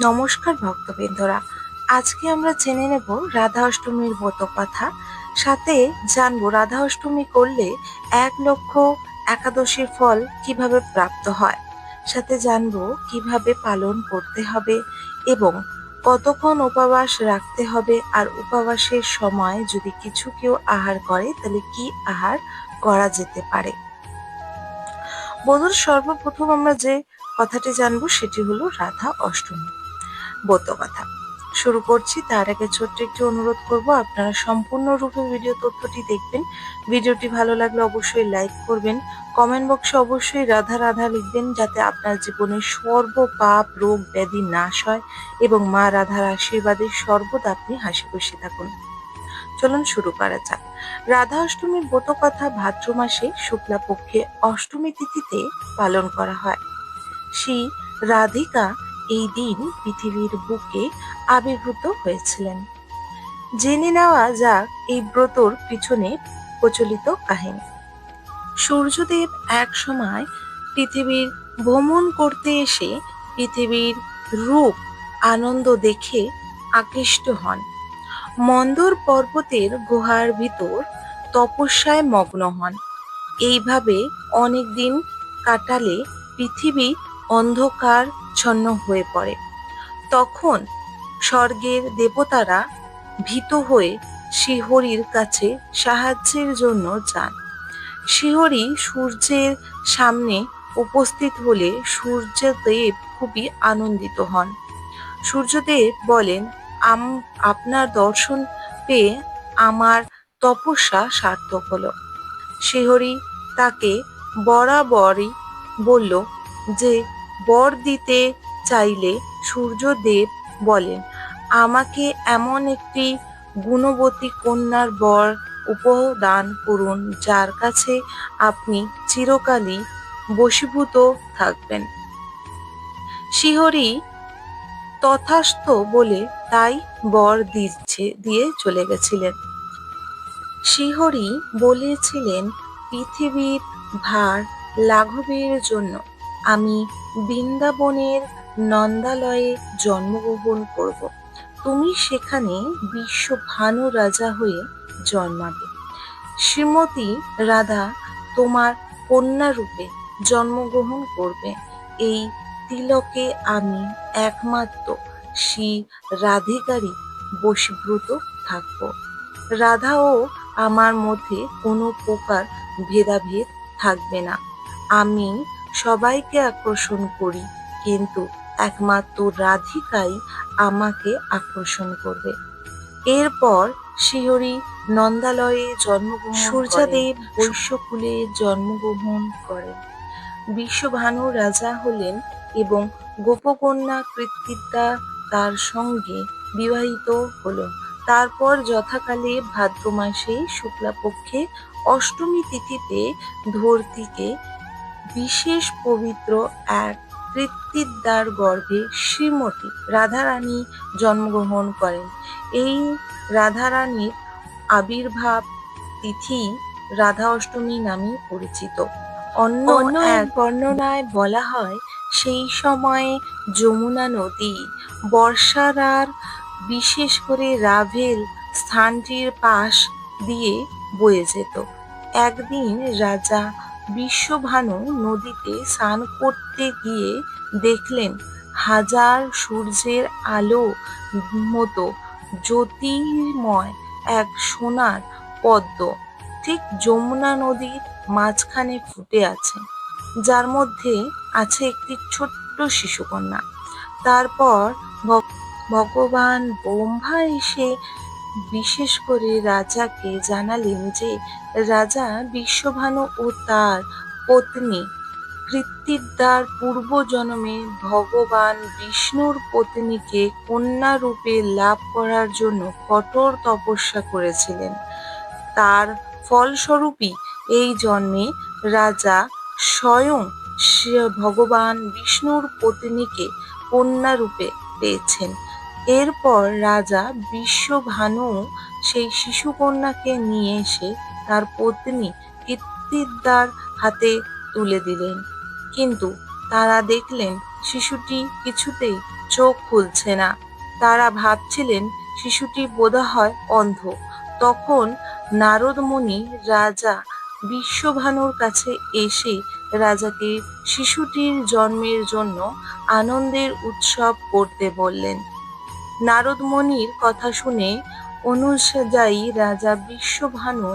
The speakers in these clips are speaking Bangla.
নমস্কার ভক্তবৃন্দরা। আজকে আমরা জেনে নেব রাধা অষ্টমীর ব্রত কথা। সাথে জানব রাধা অষ্টমী করলে এক লক্ষ একাদশীর ফল কীভাবে প্রাপ্ত হয়? সাথে জানব কীভাবে পালন করতে হবে এবং কতক্ষণ উপবাস রাখতে হবে আর উপবাসের সময় যদি কিছু কেউ আহার করে, তাহলে কি আহার করা যেতে পারে? বন্ধুর, সর্বপ্রথম আমরা যে কথাটি জানব, সেটি হলো রাধা অষ্টমী। কথা শুরু করছি, তার আগে ছোট্ট একটি অনুরোধ করব, আপনারা সম্পূর্ণরূপে ভিডিও তথ্যটি দেখবেন। ভিডিওটি ভালো লাগলে অবশ্যই লাইক করবেন। কমেন্ট বক্সে অবশ্যই রাধা রাধা লিখবেন, যাতে আপনার জীবনে সর্ব পাপ, রোগ, ব্যাধি নাশ হয় এবং মা রাধার আশীর্বাদে সর্বদা আপনি হাসি খুশি থাকুন। চলুন শুরু করা যাক। রাধা অষ্টমীর কথা ভাদ্র মাসে শুক্লা পক্ষে অষ্টমী তিথিতে পালন করা হয়। শ্রী রাধিকা এই দিন পৃথিবীর বুকে আবির্ভূত হয়েছিলেন। জেনে নেওয়া যাক এই ব্রতর পিছনে প্রচলিত কাহিনী। সূর্যদেব এক সময় পৃথিবীর ভ্রমণ করতে এসে পৃথিবীর রূপ, আনন্দ দেখে আকৃষ্ট হন। মন্দর পর্বতের গুহার ভিতর তপস্যায় মগ্ন হন। এইভাবে অনেক দিন কাটালে পৃথিবী অন্ধকার ছন্ন হয়ে পড়ে। তখন স্বর্গের দেবতারা ভীত হয়ে শিহরির কাছে সাহায্যের জন্য যান। শিহরি সূর্যের সামনে উপস্থিত হলে সূর্যদেব খুবই আনন্দিত হন। সূর্যদেব বলেন, আম, আপনার দর্শন পেয়ে আমার তপস্যা সার্থক হলো। শিহরি তাকে বরাবরই বলল যে বর দিতে চাইলে সূর্যদেব বলেন, আমাকে এমন একটি গুণবতী কন্যার বর উপদান করুন, যার কাছে আপনি চিরকালই বশীভূত থাকবেন। শিহরি তথাস্থ বলে তাই বর দিচ্ছে, দিয়ে চলে গেছিলেন। শিহরি বলেছিলেন, পৃথিবীর ভার লাঘবের জন্য আমি বৃন্দাবনের নন্দালয়ে জন্মগ্রহণ করব। তুমি সেখানে বিশ্ব ভানু রাজা হয়ে জন্মাবে। শ্রীমতী রাধা তোমার কন্যা রূপে জন্মগ্রহণ করবে। এই তিলকে আমি একমাত্র শ্রী রাধিকারী বশীভূত থাকব। রাধা ও আমার মধ্যে কোনো প্রকার ভেদাভেদ থাকবে না। আমি সবাইকে আকর্ষণ করি কিন্তু একমাত্র রাধিকাই আমাকে আকর্ষণ করবে। এরপর শিহরি নন্দালয়ে জন্মগ্রহণ সূর্যাদেব বৈশ্যকুলে জন্মগ্রহণ করেন বিশ্বভানু রাজা হলেন এবং গোপকন্যা কৃত্তিদা তার সঙ্গে বিবাহিত হলো। তারপর যথাকালে ভাদ্র মাসে শুক্লাপক্ষে অষ্টমী তিথিতে ধর্তিকে বিশেষ পবিত্র এক কৃত্তিদ্বার গর্ভে শ্রীমতী রাধারানী জন্মগ্রহণ করেন। এই রাধারানীর আবির্ভাব তিথি রাধা অষ্টমী নামে পরিচিত। অন্য অন্য এক বর্ণনায় বলা হয় সেই সময়ে যমুনা নদী বর্ষার আর বিশেষ করে রাভেল স্থানটির পাশ দিয়ে বয়ে যেত। একদিন রাজা বিশ্বভানু নদীতে স্নান করতে গিয়ে দেখলেন হাজার সূর্যের আলো মতো জ্যোতির্ময় এক সোনার পদ্ম। ঠিক যমুনা নদীর মাঝখানে ফুটে আছে। যার মধ্যে আছে একটি ছোট্ট শিশুকন্যা। তারপর ভগবান ব্রহ্মা এসে বিশেষ করে রাজাকে জানালেন যে রাজা বিশ্বভানু ও তার পত্নী কৃত্তিদ্বার পূর্বজন্মে ভগবান বিষ্ণুর পত্নীকে কন্যা রূপে লাভ করার জন্য কঠোর তপস্যা করেছিলেন। তার ফলস্বরূপই এই জন্মে রাজা স্বয়ং ভগবান বিষ্ণুর পত্নীকে কন্যা রূপে পেয়েছেন। এরপর রাজা বিশ্বভানু সেই শিশুকন্যাকে নিয়ে এসে তার পত্নী কৃত্তিদার হাতে তুলে দিলেন। কিন্তু তারা দেখলেন শিশুটি কিছুতেই চোখ খুলছে না। তারা ভাবছিলেন শিশুটি বোধহয় অন্ধ। তখন নারদমণি রাজা বিশ্বভানুর কাছে এসে রাজাকে শিশুটির জন্মের জন্য আনন্দের উৎসব করতে বললেন। নারদ মুনির কথা শুনে অনুযায়ী রাজা বিশ্বভানু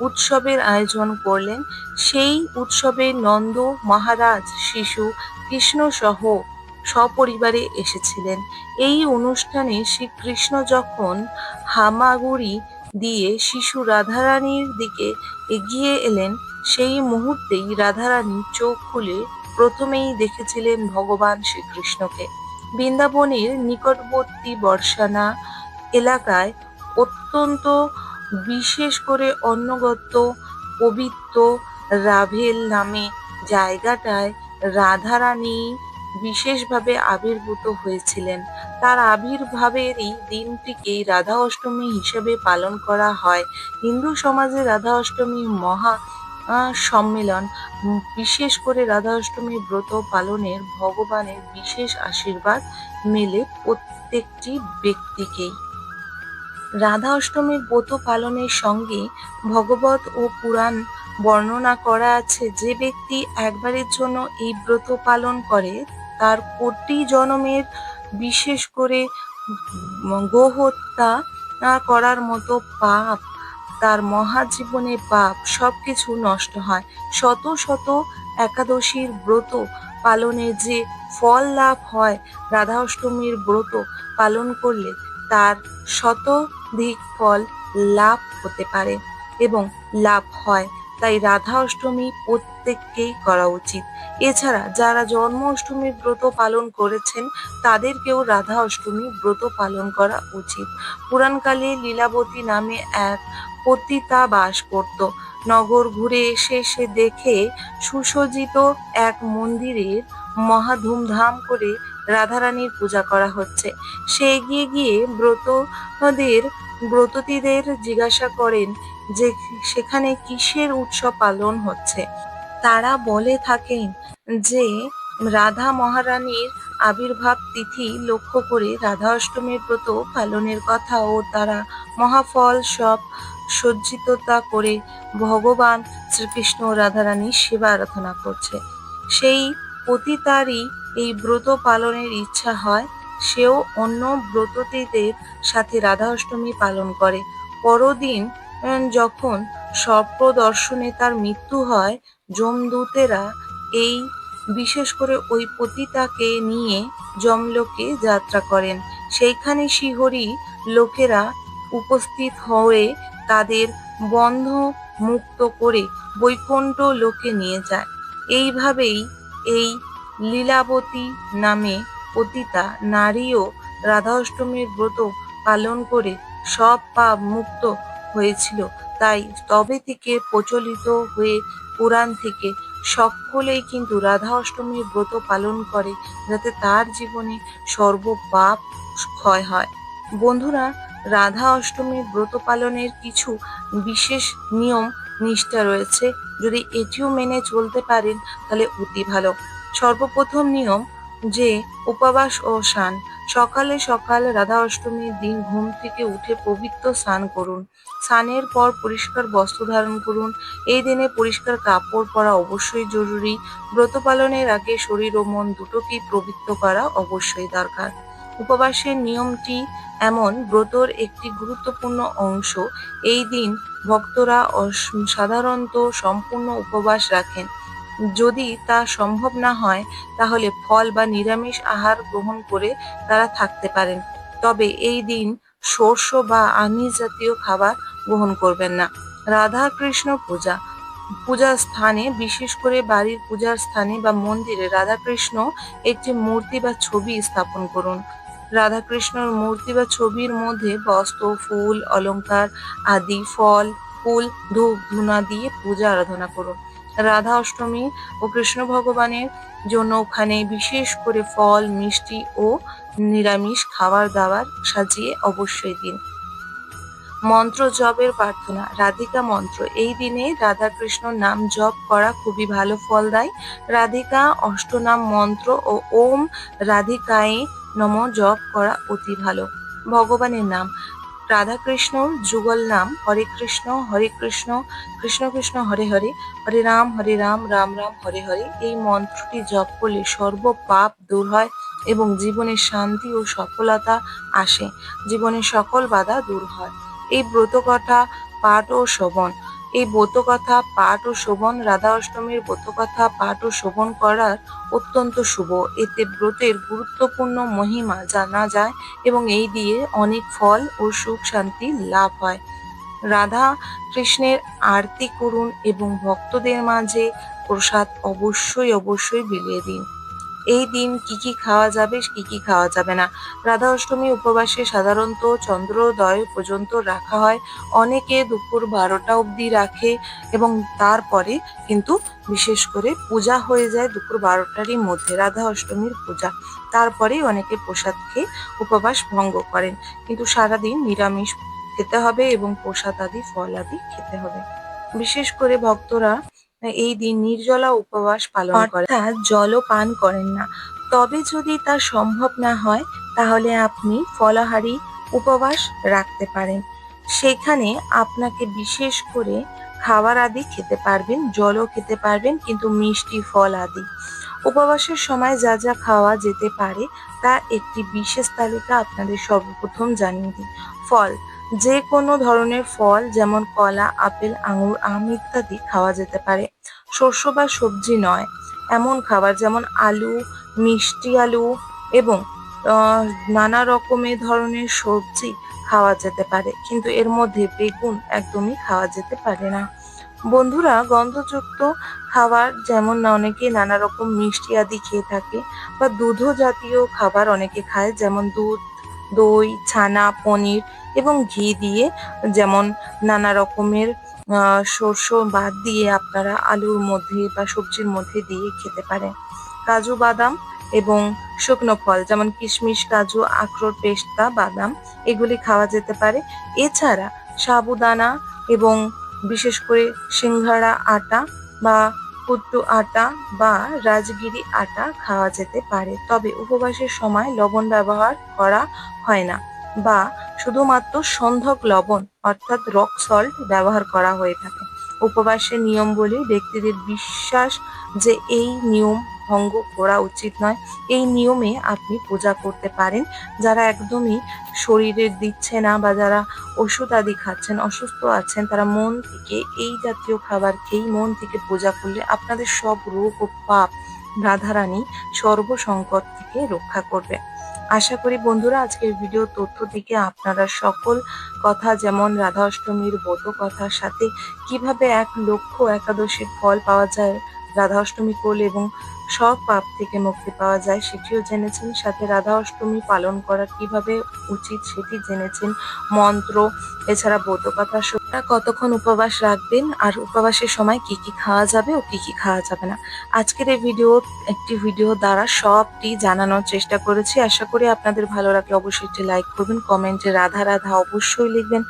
উৎসবের আয়োজন করলেন। সেই উৎসবে নন্দ, মহারাজ, শিশু, কৃষ্ণ সহ সপরিবারে এসেছিলেন। এই অনুষ্ঠানে শ্রীকৃষ্ণ যখন হামাগুড়ি দিয়ে শিশু রাধারানীর দিকে এগিয়ে এলেন, সেই মুহূর্তেই রাধারানী চোখ খুলে প্রথমেই দেখেছিলেন ভগবান শ্রীকৃষ্ণকে। বৃন্দাবনের নিকটবর্তী বর্ষানা এলাকায় অত্যন্ত বিশেষ করে অন্নগত্য পবিত্র রাভেল নামে জায়গাটায় রাধারানী বিশেষভাবে আবির্ভূত হয়েছিলেন। তার আবির্ভাবেরই দিনটিকেই রাধা অষ্টমী হিসেবে পালন করা হয়। হিন্দু সমাজে রাধা অষ্টমী মহা সম্মেলন। বিশেষ করে রাধা অষ্টমী ব্রত পালনের ভগবানের বিশেষ আশীর্বাদ মেলে প্রত্যেকটি ব্যক্তিকেই। রাধা অষ্টমীর ব্রত পালনের সঙ্গে ভগবত ও পুরাণ বর্ণনা করা আছে যে ব্যক্তি একবারের জন্য এই ব্রত পালন করে, তার কোটি জনমের বিশেষ করে গোহত্যা করার মতো পাপ তার মহাজীবনে পাপ সবকিছু নষ্ট হয়। শত শত একাদশীর ব্রত পালনের যে ফল লাভ হয় রাধা অষ্টমীর ব্রত পালন করলে তার শতধিক ফল লাভ হতে পারে এবং লাভ হয়। তাই রাধা অষ্টমী প্রত্যেককেই করা উচিত। এছাড়া যারা জন্ম অষ্টমীর ব্রত পালন করেছেন, তাদেরকেও রাধা অষ্টমী ব্রত পালন করা উচিত। পুরাণকালে লীলাবতী নামে এক পতিতা বাস করত। নগর ঘুরে এসে সে দেখে সুসজ্জিত এক মন্দিরের মহা ধুমধাম করে রাধারানীর পূজা করা হচ্ছে। সে এগিয়ে গিয়ে ব্রতদের, ব্রততীদের জিজ্ঞাসা করেন যে সেখানে কিসের উৎসব পালন হচ্ছে? তারা বলে থাকেন যে রাধা মহারানীর আবির্ভাব তিথি লক্ষ্য করে রাধা অষ্টমীর ব্রত পালনের কথা ও তারা মহাফল সব সজ্জিততা করে ভগবান শ্রীকৃষ্ণ রাধারানীর সেবা আরাধনা করছে। সেই পতিতারই এই ব্রত পালনের ইচ্ছা হয়, সেও অন্য ব্রততীদের সাথে রাধা অষ্টমী পালন করে। পরদিন যখন দর্শনে তার মৃত্যু হয়, যমদূতেরা এই বিশেষ করে ওই পতিতাকে নিয়ে যমলোকে যাত্রা করেন। সেইখানে শিহরি লোকেরা উপস্থিত হয়ে তাদের বন্ধ মুক্ত করে বৈকুণ্ঠ লোকে নিয়ে যায়। এইভাবেই এই লীলাবতী নামে পতিতা নারীও রাধা অষ্টমীর ব্রত পালন করে সব পাপ মুক্ত হয়েছিল। তাই তবে থেকে প্রচলিত হয়ে পুরাণ থেকে সকলেই কিন্তু রাধা অষ্টমীর ব্রত পালন করে, যাতে তার জীবনে সর্ব পাপ ক্ষয় হয়। বন্ধুরা রাধা অষ্টমীর ব্রত পালনের কিছু বিশেষ নিয়ম, নিষ্ঠা রয়েছে। যদি এটিও মেনে চলতে পারেন, তাহলে অতি ভালো। সর্বপ্রথম নিয়ম যে, উপবাস ও স্নান। সকালে সকাল রাধা অষ্টমীর দিন ঘুম থেকে উঠে পবিত্র স্নান করুন। স্নানের পর পরিষ্কার বস্ত্র ধারণ করুন। এই দিনে পরিষ্কার কাপড় পরা অবশ্যই জরুরি। ব্রত পালনের আগে শরীর ও মন দুটোকেই পবিত্র করা অবশ্যই দরকার। উপবাসের নিয়মটি এমন, ব্রতর একটি গুরুত্বপূর্ণ অংশ। এই দিন ভক্তরা সাধারণত সম্পূর্ণ উপবাস রাখেন। যদি তা সম্ভব না হয়, তাহলে ফল বা নিরামিষ আহার গ্রহণ করে তারা থাকতে পারেন। তবে এই দিন শস্য বা আমিষ জাতীয় খাবার গ্রহণ করবেন না। রাধা কৃষ্ণ পূজা। পূজার স্থানে, বিশেষ করে বাড়ির পূজার স্থানে বা মন্দিরে রাধাকৃষ্ণ একটি মূর্তি বা ছবি স্থাপন করুন। রাধাকৃষ্ণর মূর্তি বা ছবির মধ্যে বস্ত্র, ফুল, অলংকার আদি, ফল, ফুল, ধূপ, ধুনা দিয়ে পূজা, আরাধনা করুন। রাধা অষ্টমী ও কৃষ্ণ ভগবানের জন্য ওখানে বিশেষ করে ফল, মিষ্টি ও নিরামিষ খাবার দাবার সাজিয়ে অবশ্যই দিন। মন্ত্র জপের প্রার্থনা, রাধিকা মন্ত্র। এই দিনে রাধা কৃষ্ণ নাম জপ করা খুবই ভালো ফল দেয়। রাধিকা অষ্টনাম মন্ত্র ও ওম রাধিকায় নম জপ করা অতি ভালো। ভগবানের নাম। রাধাকৃষ্ণ যুগল নাম। হরে কৃষ্ণ হরে কৃষ্ণ কৃষ্ণ কৃষ্ণ, হরে হরে। হরে রাম হরে রাম রাম রাম, হরে হরে। এই মন্ত্রটি জপ করলে সর্ব পাপ দূর হয় এবং জীবনে শান্তি ও সফলতা আসে। জীবনের সকল বাধা দূর হয়। এই ব্রতকথা, পাঠ ও শোভন এই ব্রতকথা পাঠ ও শোভন, রাধা অষ্টমীর ব্রতকথা পাঠ ও শোভন করার অত্যন্ত শুভ। এতে ব্রতের গুরুত্বপূর্ণ মহিমা জানা যায় এবং এই দিয়ে অনেক ফল ও সুখ শান্তি লাভ হয়। রাধা কৃষ্ণের আরতি করুন এবং ভক্তদের মাঝে প্রসাদ অবশ্যই অবশ্যই বিলিয়ে দিন। এই দিন কি কি খাওয়া যাবে, কি কি খাওয়া যাবে না। রাধা অষ্টমী উপবাসে সাধারণত চন্দ্রোদয় পর্যন্ত রাখা হয়। অনেকে দুপুর বারোটা অবধি রাখে এবং তারপরে কিন্তু বিশেষ করে পূজা হয়ে যায় দুপুর বারোটারই মধ্যে রাধা অষ্টমীর পূজা। তারপরে অনেকে প্রসাদ খেয়ে উপবাস ভঙ্গ করেন। কিন্তু সারাদিন নিরামিষ খেতে হবে এবং প্রসাদ আদি, ফল আদি খেতে হবে। বিশেষ করে ভক্তরা এই দিন নির্জলা উপবাস পালন করে অর্থাৎ জলও পান করেন না। তবে যদি তা সম্ভব না হয় তাহলে আপনি ফলাহারি উপবাস রাখতে পারেন। সেখানে আপনাকে বিশেষ করে খাবার আদি খেতে পারবেন জলও খেতে পারবেন কিন্তু মিষ্টি ফল আদি। উপবাসের সময় যা যা খাওয়া যেতে পারে তা একটি বিশেষ তালিকা আপনাদের সর্বপ্রথম জানিয়ে দিই। ফল যে কোনো ধরনের ফল, যেমন কলা, আপেল, আঙুর, আম ইত্যাদি খাওয়া যেতে পারে। শস্য বা সবজি নয়, এমন খাবার যেমন আলু, মিষ্টি আলু এবং নানা রকমের ধরনের সবজি খাওয়া যেতে পারে, কিন্তু এর মধ্যে বেগুন একদমই খাওয়া যেতে পারে না। বন্ধুরা, গন্ধযুক্ত খাবার যেমন অনেকে নানা রকম মিষ্টি আদি খেয়ে থাকে বা দুধ জাতীয় খাবার অনেকে খায়, যেমন দুধ দই, ছানা, পনির এবং ঘি দিয়ে যেমন নানা রকমের শস্য বাদ দিয়ে আপনারা আলুর মধ্যে বা সবজির মধ্যে দিয়ে খেতে পারেন। কাজু বাদাম এবং শুকনো ফল, যেমন কিশমিশ, কাজু, আখরোট, পেস্তা, বাদাম, এগুলি খাওয়া যেতে পারে। এছাড়া সাবুদানা এবং বিশেষ করে সিংহারা আটা বা কুট্টু আটা বা রাজগিরি আটা খাওয়া যেতে পারে, তবে উপবাসের সময় লবণ ব্যবহার করা হয় না বা শুধুমাত্র সন্ধক লবণ অর্থাৎ রক সল্ট ব্যবহার করা হয়ে থাকে। উপবাসের নিয়ম নিয়মগুলি ব্যক্তিদের বিশ্বাস যে এই নিয়ম ভঙ্গ করা উচিত নয়। এই নিয়মে আপনি পূজা করতে পারেন। যারা একদমই শরীরের দিচ্ছে না বা যারা ওষুধ আদি খাচ্ছেন, অসুস্থ আছেন, তারা মন থেকে এই জাতীয় খাবার খেয়েই মন থেকে পূজা করলে আপনাদের সব রোগ ও পাপ রাধারানী সর্বসংকট থেকে রক্ষা করবে। আশা করি বন্ধুরা, আজকের ভিডিও তথ্য থেকে আপনারা সকল কথা যেমন রাধা অষ্টমীর ব্রত কথার সাথে কীভাবে এক লক্ষ একাদশীর ফল পাওয়া যায় রাধা অষ্টমী কোল এবং সব পাপ থেকে মুক্তি পাওয়া যায়, সেটিও জেনেছেন। সাথে রাধা অষ্টমী পালন করা কীভাবে উচিত সেটি জেনেছেন। মন্ত্র, এছাড়া কথা শুনরা কতক্ষণ উপবাস রাখবেন আর উপবাসের সময় কি কি খাওয়া যাবে ও কি কি খাওয়া যাবে না। আজকের এই ভিডিও, একটি ভিডিও দ্বারা সবটি জানানোর চেষ্টা করেছি। আশা করি আপনাদের ভালো লাগলে অবশ্যই একটি লাইক করবেন, কমেন্টে রাধা রাধা অবশ্যই লিখবেন।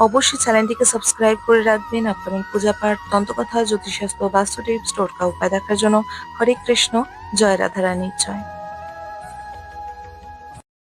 অবশ্যই চ্যানেলটিকে সাবস্ক্রাইব করে রাখবেন। আপকামিং পূজা পাঠ, তন্ত্রকথা, জ্যোতিষশাস্ত্র, বাস্তু টিপস, টোটকা উপায় দেখার জন্য হরে কৃষ্ণ, জয় রাধারানীর জয়।